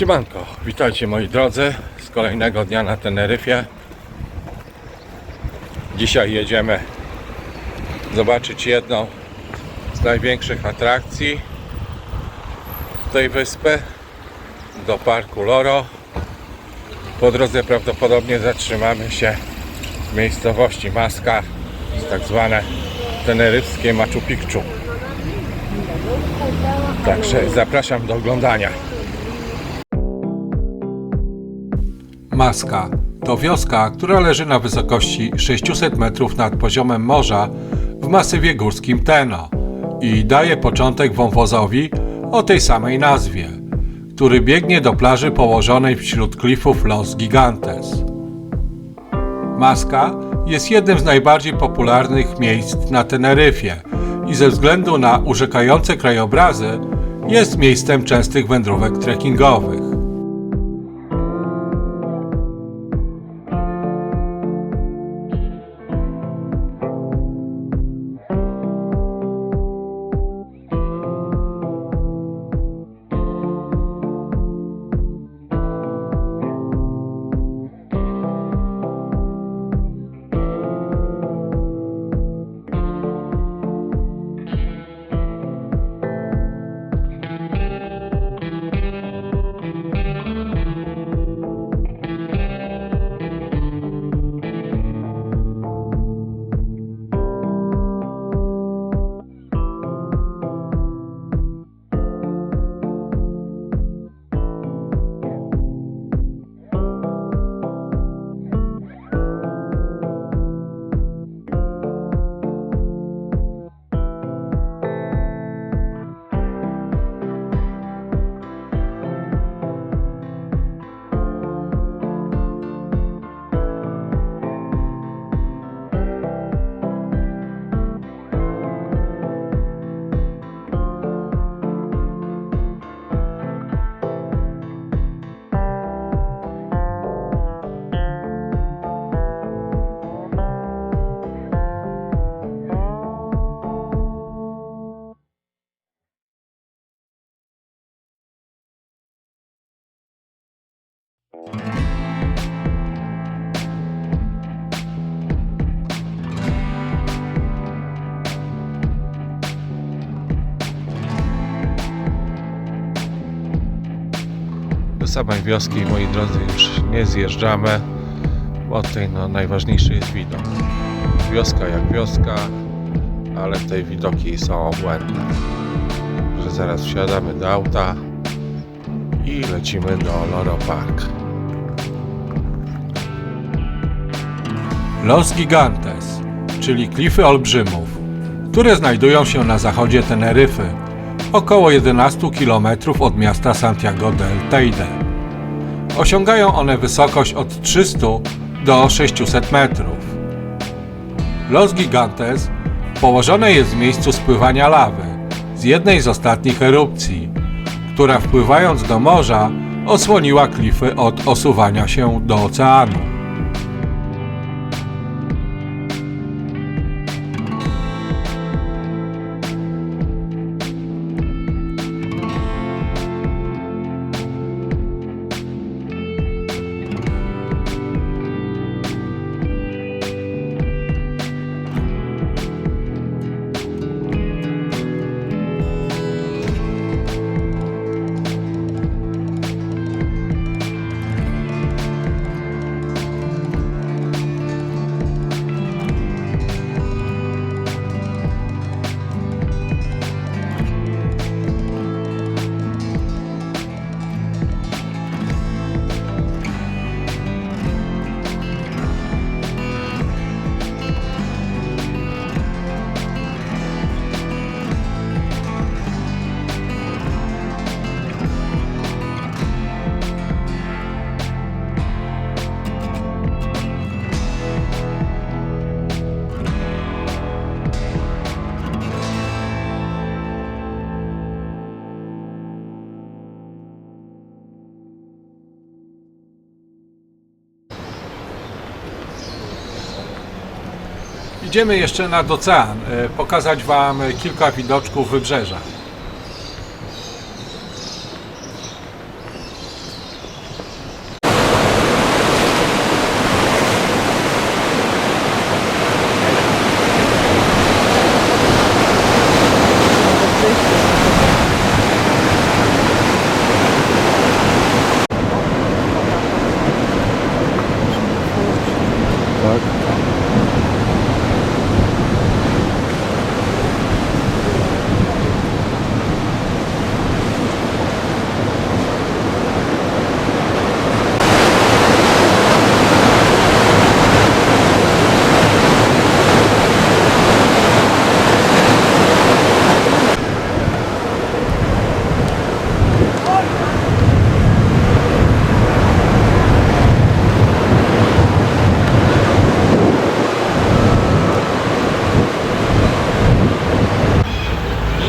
Siemanko, witajcie moi drodzy z kolejnego dnia na Teneryfie. Dzisiaj jedziemy zobaczyć jedną z największych atrakcji tej wyspy do parku Loro. Po drodze prawdopodobnie zatrzymamy się w miejscowości Maska, tak zwane teneryfskie Machu Picchu. Także zapraszam do oglądania. Maska to wioska, która leży na wysokości 600 metrów nad poziomem morza w masywie górskim Teno i daje początek wąwozowi o tej samej nazwie, który biegnie do plaży położonej wśród klifów Los Gigantes. Maska jest jednym z najbardziej popularnych miejsc na Teneryfie i ze względu na urzekające krajobrazy jest miejscem częstych wędrówek trekkingowych. Samej wioski, moi drodzy, już nie zjeżdżamy, bo tutaj no, najważniejszy jest widok. Wioska jak wioska, ale te widoki są obłędne. Że zaraz wsiadamy do auta i lecimy do Loro Park. Los Gigantes, czyli klify olbrzymów, które znajdują się na zachodzie Teneryfy, około 11 km od miasta Santiago del Teide. Osiągają one wysokość od 300 do 600 metrów. Los Gigantes położone jest w miejscu spływania lawy z jednej z ostatnich erupcji, która wpływając do morza osłoniła klify od osuwania się do oceanu. Idziemy jeszcze nad ocean, e, pokazać Wam kilka widoczków wybrzeża.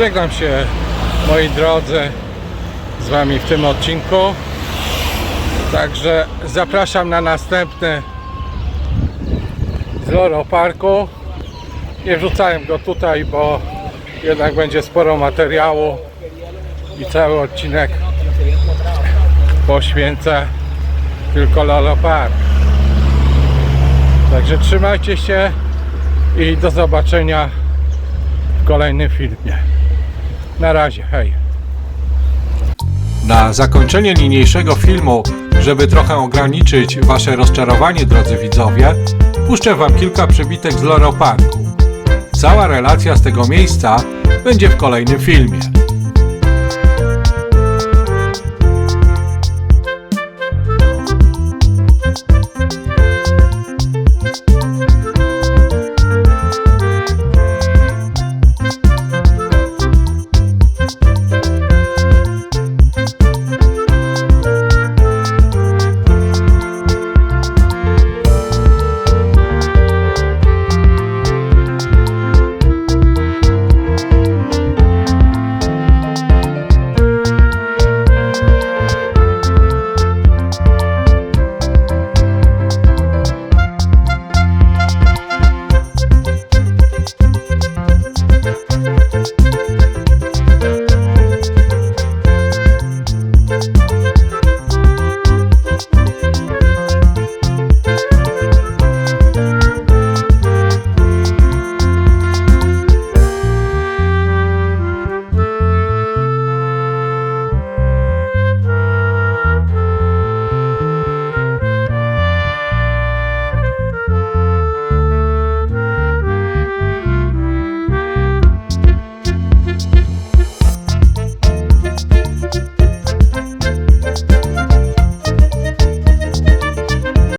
Żegnam się moi drodzy z Wami w tym odcinku. Także zapraszam na następny z Loro Parku. Nie wrzucałem go tutaj, bo jednak będzie sporo materiału i cały odcinek poświęcę tylko Loro Park. Także trzymajcie się i do zobaczenia w kolejnym filmie. Na razie, hej. Na zakończenie niniejszego filmu, żeby trochę ograniczyć Wasze rozczarowanie, drodzy widzowie, puszczę Wam kilka przybitek z Loro Parku. Cała relacja z tego miejsca będzie w kolejnym filmie.